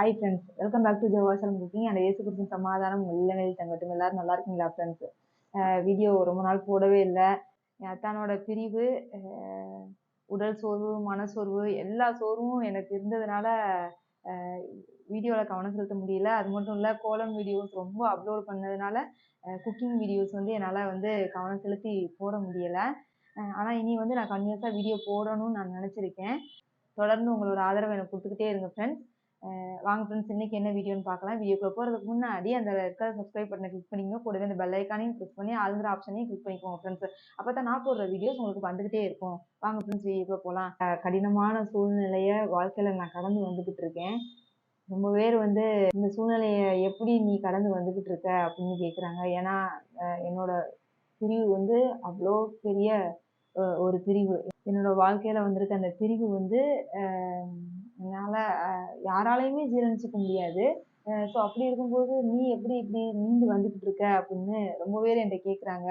Hi friends welcome back to ஜோவாசலம் cooking and ஏசு குறிச்சின் சமாதானம் இல்லங்களில் தங்கட்டும் எல்லாரும் நல்லா இருக்கீங்களா ஃப்ரெண்ட்ஸ் வீடியோ ரொம்ப நாள் போடவே இல்லை. என் அத்தானோட பிரிவு உடல் சோர்வு மனசோர்வு எல்லா சோர்வும் எனக்கு இருந்ததுனால வீடியோவில் கவனம் செலுத்த முடியல. அது மட்டும் இல்லை கோலம் வீடியோஸ் ரொம்ப அப்லோட் பண்ணதுனால குக்கிங் வீடியோஸ் வந்து என்னால் வந்து கவனம் செலுத்தி போட முடியலை. ஆனால் இனி வந்து நான் கன்யூஸாக வீடியோ போடணும்னு நான் நினச்சிருக்கேன். தொடர்ந்து உங்களோட ஆதரவை எனக்கு கொடுத்துக்கிட்டே இருங்க ஃப்ரெண்ட்ஸ் வாங்க ஃப்ரெண்ட்ஸ் இன்னைக்கு என்ன வீடியோன்னு பார்க்கலாம். வீடியோக்குள்ளே போகிறதுக்கு முன்னாடி அந்த இருக்கிற சப்ஸ்கிரைப் பட்டனை கிளிக் பண்ணிக்கோங்க. கூடவே அந்த பெல் ஐக்கானையும் கிளிக் பண்ணி ஆளுங்கிற ஆப்ஷனையும் கிளிக் பண்ணிக்கோங்க ஃப்ரெண்ட்ஸ் அப்போ தான் நான் போடுற வீடியோஸ் உங்களுக்கு வந்துக்கிட்டே இருக்கும். வாங்க ஃப்ரெண்ட்ஸ் வீடியோக்குள்ள போகலாம் கடினமான சூழ்நிலையை வாழ்க்கையில் நான் கடந்து வந்துக்கிட்டு இருக்கேன். ரொம்ப பேர் வந்து இந்த சூழ்நிலையை எப்படி நீ கடந்து வந்துக்கிட்டு இருக்க அப்படின்னு கேட்குறாங்க ஏன்னா என்னோட பிரிவு வந்து அவ்வளோ பெரிய ஒரு பிரிவு. என்னோட வாழ்க்கையில் வந்திருக்க அந்த பிரிவு வந்து என்னால யாராலையுமே ஜீரணிச்சுக்க முடியாது. ஸோ அப்படி இருக்கும்போது நீ எப்படி இப்படி மீண்டு வந்துகிட்டு இருக்க அப்படின்னு ரொம்ப பேர் என்கிட்ட கேட்குறாங்க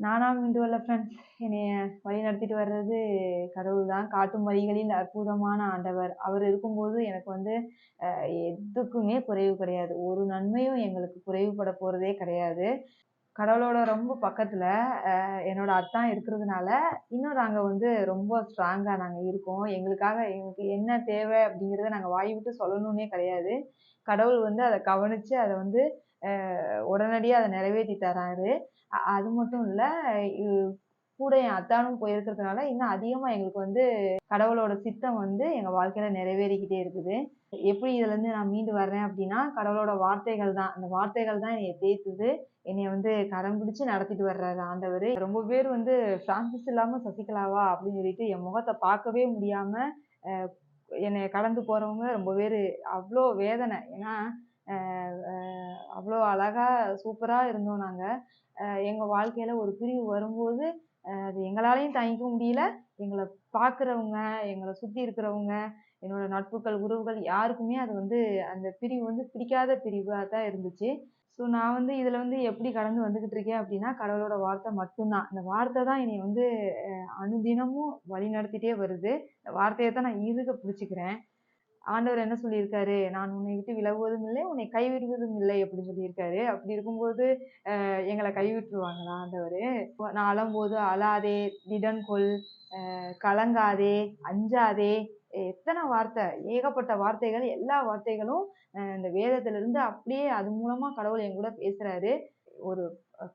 நானா மீண்டு வரல ஃப்ரெண்ட்ஸ் என்னைய வழி நடத்திட்டு வர்றது கடவுள் தான் காட்டும் வழிகளில் அற்புதமான ஆண்டவர். அவர் இருக்கும்போது எனக்கு வந்து எதுக்குமே குறைவு கிடையாது. ஒரு நன்மையும் எங்களுக்கு குறைவுபட போகிறதே கிடையாது. கடவுளோட ரொம்ப பக்கத்துல என்னோட அத்தான் இருக்கிறதுனால இன்னும் நாங்கள் வந்து ரொம்ப ஸ்ட்ராங்கா நாங்கள் இருக்கோம். எங்களுக்காக எங்களுக்கு என்ன தேவை அப்படிங்கிறத நாங்கள் வாய் விட்டு சொல்லணும்னே கிடையாது. கடவுள் வந்து அதை கவனிச்சு அதை வந்து உடனடியாக அதை நிறைவேற்றி தராரு. அது மட்டும் இல்லை கூட என் அத்தானும் போயிருக்கிறதுனால இன்னும் அதிகமா எங்களுக்கு வந்து கடவுளோட சித்தம் வந்து எங்க வாழ்க்கையில நிறைவேறிக்கிட்டே இருக்குது. எப்படி இதுல இருந்து நான் மீண்டு வர்றேன் அப்படின்னா கடவுளோட வார்த்தைகள் தான். அந்த வார்த்தைகள் தான் என்னை தேத்துது. என்னை வந்து கரம் பிடிச்சு நடத்திட்டு வர்றாரு ஆண்டவர். ரொம்ப பேர் வந்து பிரான்சிஸ் இல்லாம சசிகலாவா? அப்படின்னு சொல்லிட்டு என் முகத்தை பார்க்கவே முடியாம என்னை கடந்து போறவங்க ரொம்ப பேர். அவ்வளோ வேதனை. ஏன்னா அவ்வளோ அழகா சூப்பரா இருந்தோம் நாங்க. எங்கள் எங்க வாழ்க்கையில ஒரு பிரிவு வரும்போது அது எங்களாலையும் தாங்கிக்க முடியல. எங்களை பார்க்குறவங்க எங்களை சுற்றி இருக்கிறவங்க என்னோட நட்புகள் உறவுகள் யாருக்குமே அது வந்து அந்த பிரிவு வந்து பிடிக்காத பிரிவாக தான் இருந்துச்சு. ஸோ நான் வந்து இதில் வந்து எப்படி கடந்து வந்துக்கிட்டு இருக்கேன் அப்படின்னா கடவுளோட வார்த்தை மட்டும்தான். இந்த வார்த்தை தான் என்னை வந்து அனுதினமும் வழி நடத்திட்டே வருது. இந்த வார்த்தையை தான் நான் இறுக பிடிச்சிக்கிறேன். ஆண்டவர் என்ன சொல்லியிருக்காரு? நான் உன்னை விட்டு விலகுவதும் இல்லை உன்னை கைவிடுவதும் இல்லை அப்படின்னு சொல்லியிருக்காரு. அப்படி இருக்கும்போது எங்களை கைவிட்டுருவாங்களா ஆண்டவர்? நான் அழும்போது அழாதே திடன் கொள் கலங்காதே அஞ்சாதே. எத்தனை வார்த்தை ஏகப்பட்ட வார்த்தைகள் எல்லா வார்த்தைகளும் இந்த வேதத்திலிருந்து அப்படியே அது மூலமா கடவுள் என் கூட பேசுறாரு. ஒரு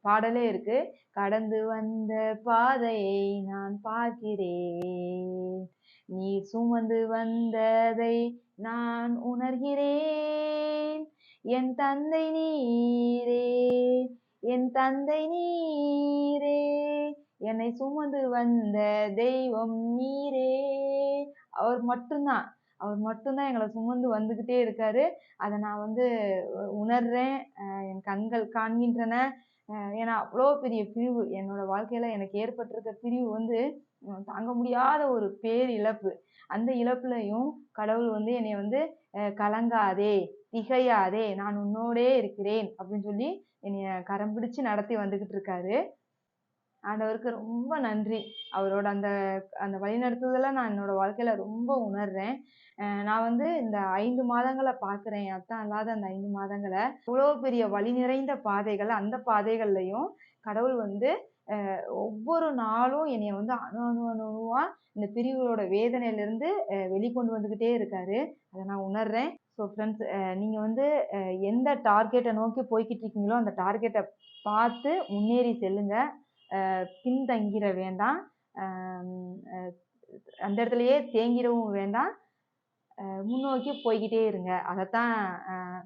பாடலே இருக்கு. கடந்து வந்த பாதையை நான் பார்க்கிறேன். நீ சுமந்து வந்ததை நான் உணர்கிறேன். என் தந்தை நீரே என் தந்தை நீரே. என்னை சுமந்து வந்த தெய்வம் நீரே. அவர் மட்டும்தான். அவர் மட்டும்தான் எங்களை சுமந்து வந்துக்கிட்டே இருக்காரு. அதை நான் வந்து உணர்றேன். என் கண்கள் காண்கின்றன. ஏன்னா அவ்வளோ பெரிய பிரிவு. என்னோட வாழ்க்கையில எனக்கு ஏற்பட்டிருக்க பிரிவு வந்து தாங்க முடியாத ஒரு பேர் இழப்பு அந்த இழப்புலையும் கடவுள் வந்து என்னை வந்து கலங்காதே திகையாதே நான் உன்னோடே இருக்கிறேன் அப்படின்னு சொல்லி என்னைய கரம் பிடிச்சு நடத்தி வந்துகிட்டு இருக்காரு. ஆண்டவருக்கு ரொம்ப நன்றி. அவரோட அந்த அந்த வழிநடத்துதலை நான் என்னோட வாழ்க்கையில ரொம்ப உணர்றேன். நான் வந்து இந்த ஐந்து மாதங்களை பார்க்குறேன் அத்தான் இல்லாத அந்த ஐந்து மாதங்களை. இவ்வளோ பெரிய வழி நிறைந்த பாதைகள் அந்த பாதைகள்லையும் கடவுள் வந்து ஒவ்வொரு நாளும் என்னை வந்து அணு அணு அணு அணுவா இந்த பிரிவுகளோட வேதனையிலிருந்து வெளிக்கொண்டு வந்துக்கிட்டே இருக்காரு. அதை நான் உணர்றேன். ஸோ ஃப்ரெண்ட்ஸ் நீங்கள் வந்து எந்த டார்கெட்டை நோக்கி போய்கிட்டு இருக்கீங்களோ அந்த டார்கெட்டை பார்த்து முன்னேறி செல்லுங்கள் பின்தங்கிட வேண்டாம். அந்த இடத்துலயே தேங்கிடவும் வேண்டாம். முன்னோக்கி போய்கிட்டே இருங்க. அதைத்தான்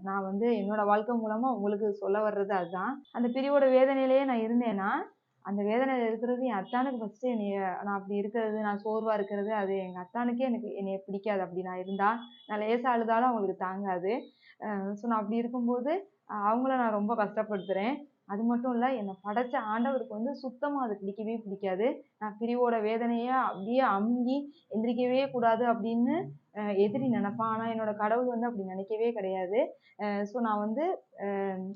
நான் வந்து என்னோட வாழ்க்கை மூலமா உங்களுக்கு சொல்ல வர்றது அதுதான். அந்த பிரிவோட வேதனையிலேயே நான் இருந்தேன்னா அந்த வேதனையில இருக்கிறது என் அத்தானுக்கு ஃபர்ஸ்ட் என்னைய நான் அப்படி இருக்கிறது நான் சோர்வா இருக்கிறது அது எங்க அத்தானுக்கே எனக்கு என்னைய பிடிக்காது. அப்படி நான் இருந்தா நான் லேசா அழுதாலும் அவங்களுக்கு தாங்காது. ஸோ நான் அப்படி இருக்கும்போது அவங்கள நான் ரொம்ப கஷ்டப்படுத்துறேன். அது மட்டும் இல்லை என்னை படைச்ச ஆண்டவருக்கு வந்து சுத்தமாக அது பிடிக்கவே பிடிக்காது. நான் பிரிவோட வேதனையை அப்படியே அமுங்கி எந்திரிக்கவே கூடாது அப்படின்னு எதிரி நினைப்பான். ஆனால் என்னோட கடவுள் வந்து அப்படி நினைக்கவே கிடையாது. ஸோ நான் வந்து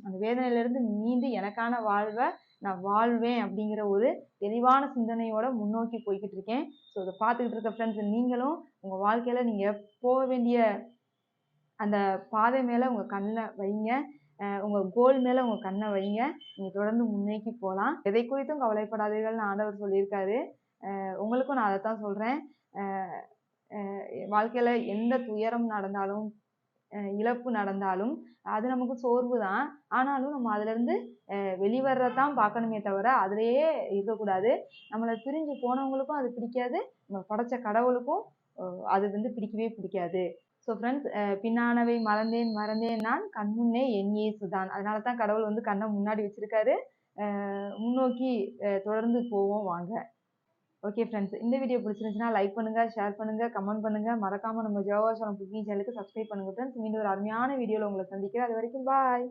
அந்த வேதனையிலேருந்து மீண்டு எனக்கான வாழ்வை நான் வாழ்வேன் அப்படிங்கிற ஒரு தெளிவான சிந்தனையோட முன்னோக்கி போய்கிட்டு இருக்கேன். ஸோ இதை பார்த்துக்கிட்டு இருக்க ஃப்ரெண்ட்ஸ் நீங்களும் உங்கள் வாழ்க்கையில் நீங்கள் போக வேண்டிய அந்த பாதை மேலே உங்கள் கண்ணில் வைங்க. உங்கள் கோல் மேலே உங்கள் கண்ணை வைங்க. நீங்கள் தொடர்ந்து முன்னேக்கி போகலாம் எதை குறித்தும் கவலைப்படாதீர்கள்னு ஆண்டவர் சொல்லியிருக்காரு. உங்களுக்கும் நான் அதை தான் சொல்கிறேன் வாழ்க்கையில் எந்த துயரம் நடந்தாலும் இழப்பு நடந்தாலும் அது நமக்கு சோர்வு தான் ஆனாலும் நம்ம அதுலேருந்து வெளிவர்றது தான் பார்க்கணுமே தவிர அதுலேயே இருக்கக்கூடாது. நம்மளை பிரிஞ்சு போனவங்களுக்கும் அது பிடிக்காது. நம்ம படைச்ச கடவுளுக்கும் அது வந்து பிடிக்கவே பிடிக்காது. ஸோ ஃப்ரெண்ட்ஸ் பின்னானவை மறந்தேன் மறந்தேன் நான் கண்முன்னே என் இயேசுதான். அதனால தான் கடவுள் வந்து கண்ணை முன்னாடி வச்சுருக்காரு. முன்னோக்கி தொடர்ந்து போவோம் வாங்க. ஓகே ஃப்ரெண்ட்ஸ் இந்த வீடியோ பிடிச்சிருந்துச்சுன்னா லைக் பண்ணுங்கள் ஷேர் பண்ணுங்கள் கமெண்ட் பண்ணுங்கள் மறக்காமல் நம்ம ஜோவாசனம் குக்கிங் சேனலுக்கு சப்ஸ்கிரைப் பண்ணுங்கள் ஃப்ரெண்ட்ஸ் மீண்டும் ஒரு அருமையான வீடியோவில் உங்களை சந்திக்கிறேன். அது வரைக்கும் பாய்